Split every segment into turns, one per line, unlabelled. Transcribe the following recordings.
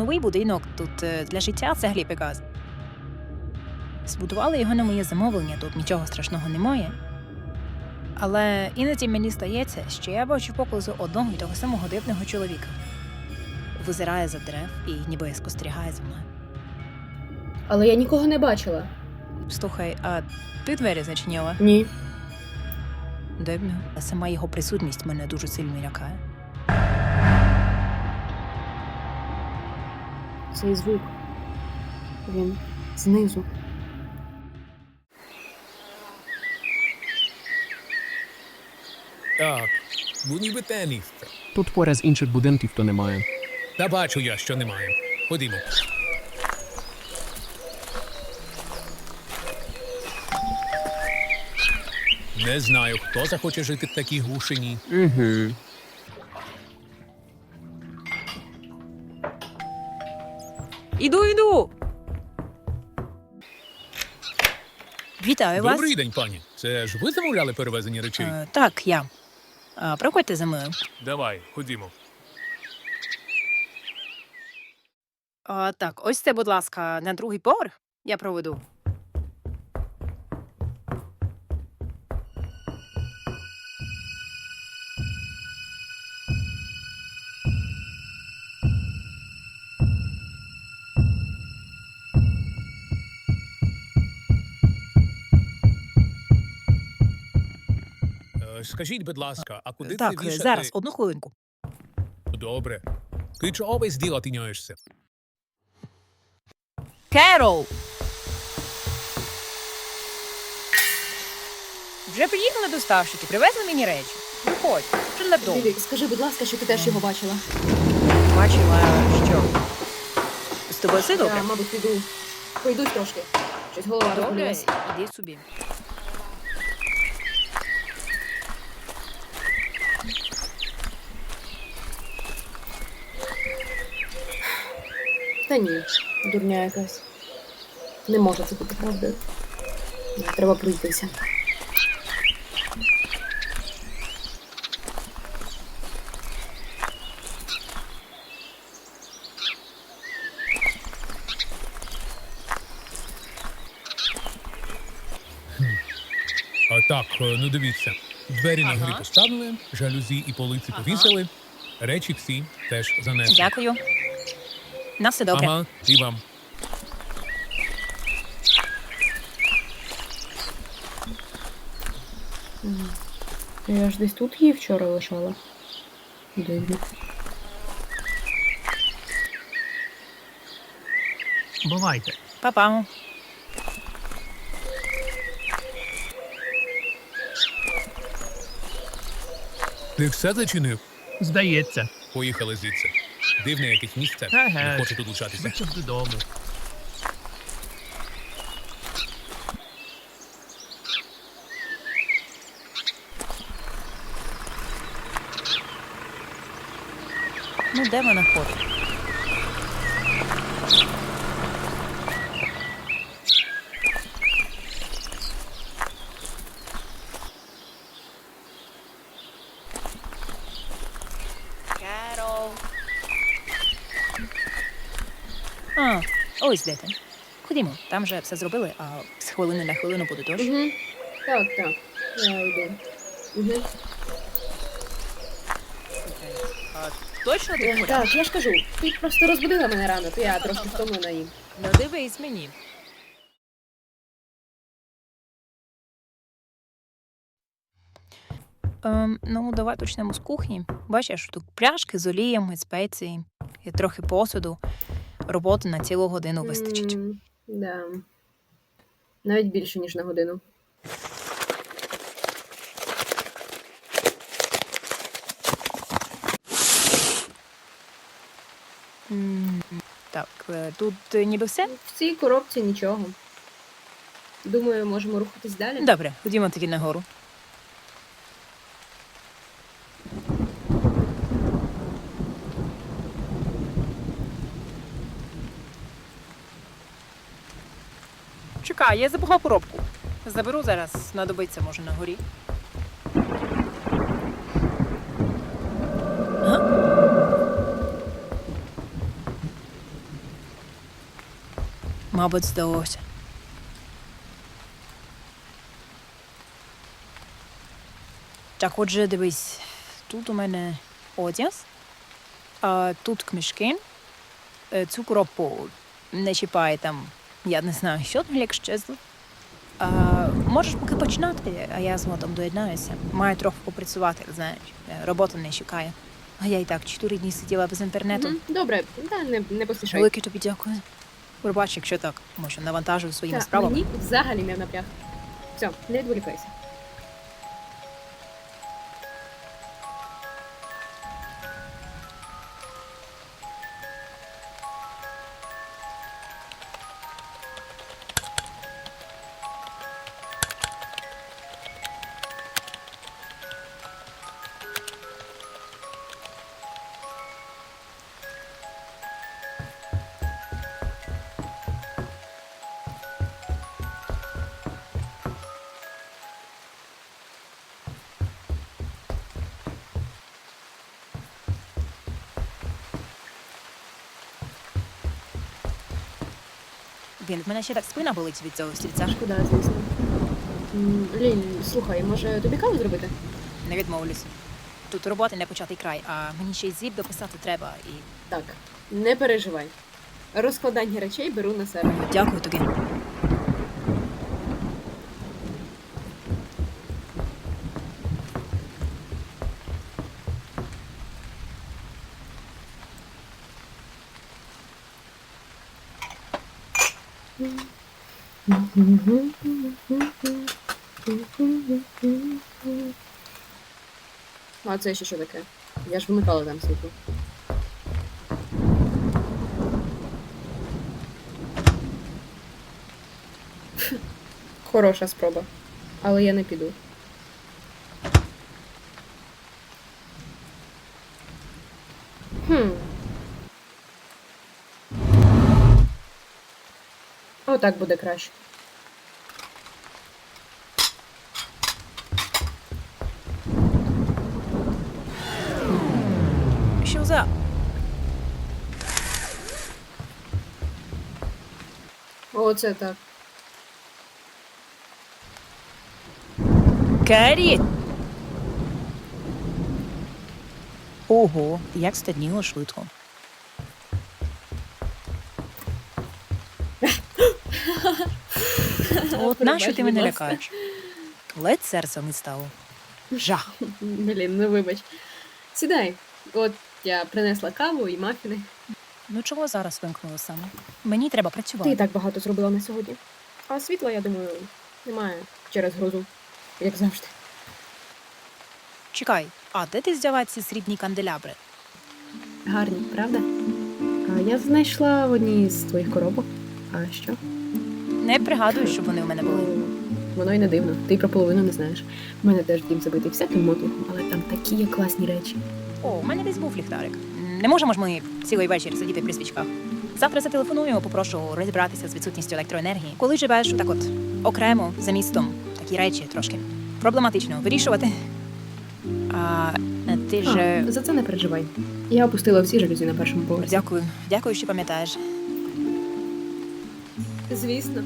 новий будинок тут е, для життя цеглі Пегас. Збудували його на моє замовлення, тут нічого страшного немає. Але іноді мені здається, що я бачу поблизу одного і того самого дивного чоловіка. Визирає за дерев і ніби спостерігає за мною.
Але я нікого не бачила.
Слухай, а ти двері зачиняла?
Ні.
Дивно. Сама його присутність мене дуже сильно лякає.
Цей звук. Він знизу.
Так, ну ніби те місце.
Тут поряд з інших будинків то немає.
Та бачу я, що немає. Ходімо. Не знаю, хто захоче жити в такій глушині.
Угу.
Іду, іду. Вітаю вас.
Добрий день, пані. Це ж ви замовляли перевезення речей?
Е, так, я. Е, проходьте за мною.
Давай, ходімо.
Е, так, ось це, будь ласка, на другий поверх. Я проведу.
Скажіть, будь ласка, а куди
так,
це вішати?
зараз, одну хвилинку.
Добре. Ти чого без діла тиняєшся?
Керол! Вже приїхали доставщики, привезли мені речі. Виходь, що для вдома.
Вівік, скажи, будь ласка, що ти теж його бачила.
Бачила, що. З тобою все добре?
Я, мабуть, піду. Пойду трошки. Щось голова
Добре,
розболілась.
іди собі.
Та ні, дурня якась. Не може це бути правдою. Треба пройтися.
А, так, ну дивіться. Двері на горі поставили, жалюзі і полиці
Ага.
повісили, речі всі теж занесли.
Дякую. На все добре.
Ага, і вам.
Я ж десь тут її вчора лишала. Дивно.
Бувайте.
Па-па.
Ти все зачинив?
Здається.
Поїхали звідси. Дивне якесь місце. Не хочу тут лишатися.
Вичав додому.
Ну, де вона ходить? Керол. А, ось де ти. Ходімо, там вже все зробили, а з хвилини на хвилину буде дощ.
Угу. Так, так. Я йду. Угу.
А, точно ти ходиш?
Так, я ж кажу, ти просто розбудила мене рано, то я трошки втомлена їм.
Ну дивись мені. Ем, ну, давай почнемо з кухні. Бачиш, тут пляшки з оліями, спеції, і трохи посуду. Роботи на цілу годину вистачить.
М, Да. Навіть більше, ніж на годину.
Так, е, тут е, ніби все.
В цій коробці нічого. Думаю, можемо рухатись далі.
Добре, ходімо тоді нагору. Чекай, я забула коробку. Заберу зараз, знадобиться, може, на горі. Мабуть, здалося. Так, отже, дивись, тут у мене одяг, а тут книжки, е, цю коробку не чіпай там, я не знаю, що там як щезло. А, можеш поки починати, а я з мотом доєднаюся. Маю трохи попрацювати, знаєш, е, робота не чекає. А я і так чотири дні сиділа без інтернету.
Мгм, Добре, да, не, не поспішай.
Велике тобі дякую. Пробач, якщо так, тому що навантажую своїми
Та,
справами.
Мені взагалі не в напряг. Все, не відволікайся.
Блін, в мене ще так спина болить від цього стільця.
Шкода, звісно. М, слухай, може тобі каву зробити?
Не відмовлюся. Тут роботи не початий край, а мені ще й зіп дописати треба. І
Так, не переживай. Розкладання речей беру на себе.
дякую тобі.
А це ще що таке? Я ж вимикала там світло. Хороша спроба. Але я не піду. Отак буде краще.
Що за?
Оце так.
Керрі! Ого, як стадніло швидко. От нащо ти мене лякаєш? Ледь серце не стало. Жах.
Блін, ну вибач. Сідай. От я принесла каву і мафіни.
Ну чого зараз вимкнуло саме? Мені треба
Ти
працювати.
і так багато зробила на сьогодні. А світла, я думаю, немає через грозу, як завжди.
Чекай, а де ти взяла ці срібні канделябри?
Гарні, правда? А я знайшла в одній з твоїх коробок. А що?
Не пригадую, щоб вони у мене були.
Воно й не дивно. Ти про половину не знаєш. У мене теж дім забитий всяким мотлухом, але там такі є класні речі.
О, у мене десь був ліхтарик. Не можемо ж ми цілий вечір сидіти при свічках. Завтра зателефоную, попрошу розібратися з відсутністю електроенергії. Коли живеш так от окремо за містом, такі речі трошки проблематично вирішувати. А ти ж
А, за це не переживай. Я опустила всі жалюзі на першому поверсі.
дякую, дякую, що пам'ятаєш.
Звісно.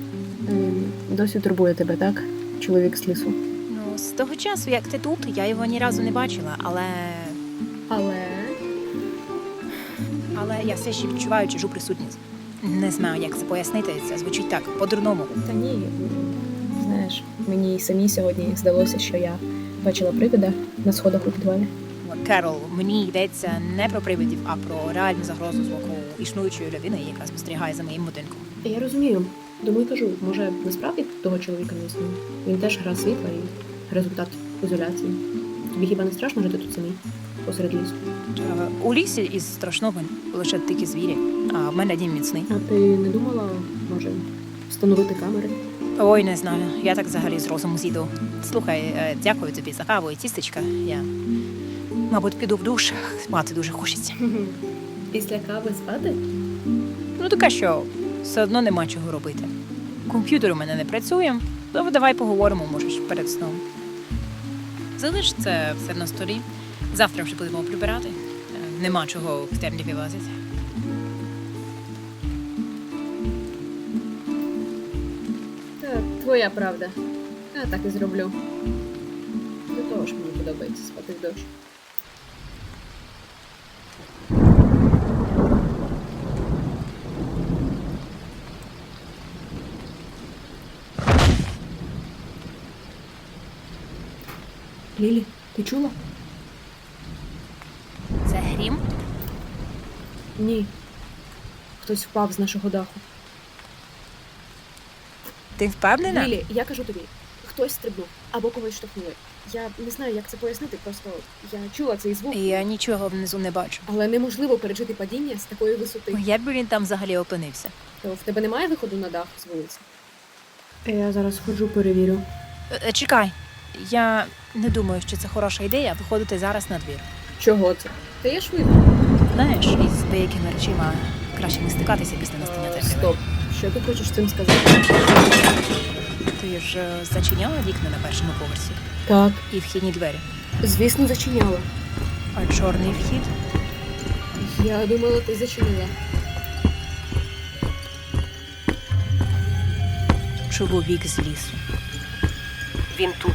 Досі турбує тебе, так? Чоловік з лісу.
Ну, з того часу, як ти тут, я його ні разу не бачила, але.
Але.
Але я все ще відчуваю чужу присутність. Не знаю, як це пояснити. Це звучить так, по-дурному.
Та ні, знаєш, мені самі сьогодні здалося, що я бачила привида на сходах у підвалі.
Керол, мені йдеться не про привидів, а про реальну загрозу з боку існуючої людини, яка спостерігає за моїм будинком.
Я розумію. Думаю, кажу, може, насправді того чоловіка не існує. Він теж гра світла і результат ізоляції. Тобі хіба не страшно жити тут самій посеред лісу?
Е, У лісі із страшного лише дикі звірі, а в мене дім міцний.
А ти не думала, може, встановити камери?
Ой, не знаю. Я так взагалі з розуму зійду. Слухай, е, дякую тобі за каву і тістечка. Я, мабуть, піду в душ, спати дуже хочеться.
Після кави спати?
Ну таке що, все одно нема чого робити. Комп'ютер у мене не працює, то давай поговоримо, можеш, перед сном. Залиш це все на столі. Завтра вже будемо прибирати. Нема чого в темряві лазити.
Твоя правда. Я так і зроблю. До того ж мені подобається спати в дощ. Лілі, ти чула?
Це грім?
Ні. Хтось впав з нашого даху.
Ти впевнена?
Лілі, я кажу тобі, хтось стрибнув або когось штовхнули. Я не знаю, як це пояснити, просто я чула цей звук,
Я нічого внизу не бачу.
але неможливо пережити падіння з такої висоти.
Як би він там взагалі опинився?
То в тебе немає виходу на дах з вулиці? Я зараз ходжу, перевірю.
Е, Чекай, я не думаю, що це хороша ідея виходити зараз на двір.
Чого це? Та я швидко.
Знаєш, із деякими речима краще не стикатися після настання
Е. Стоп. Що ти хочеш цим сказати?
Ти ж е, зачиняла вікна на першому поверсі
Так,
і вхідні двері.
звісно, зачиняла.
А чорний вхід?
Я думала, ти зачинила.
Чубовік з лісу. Він тут.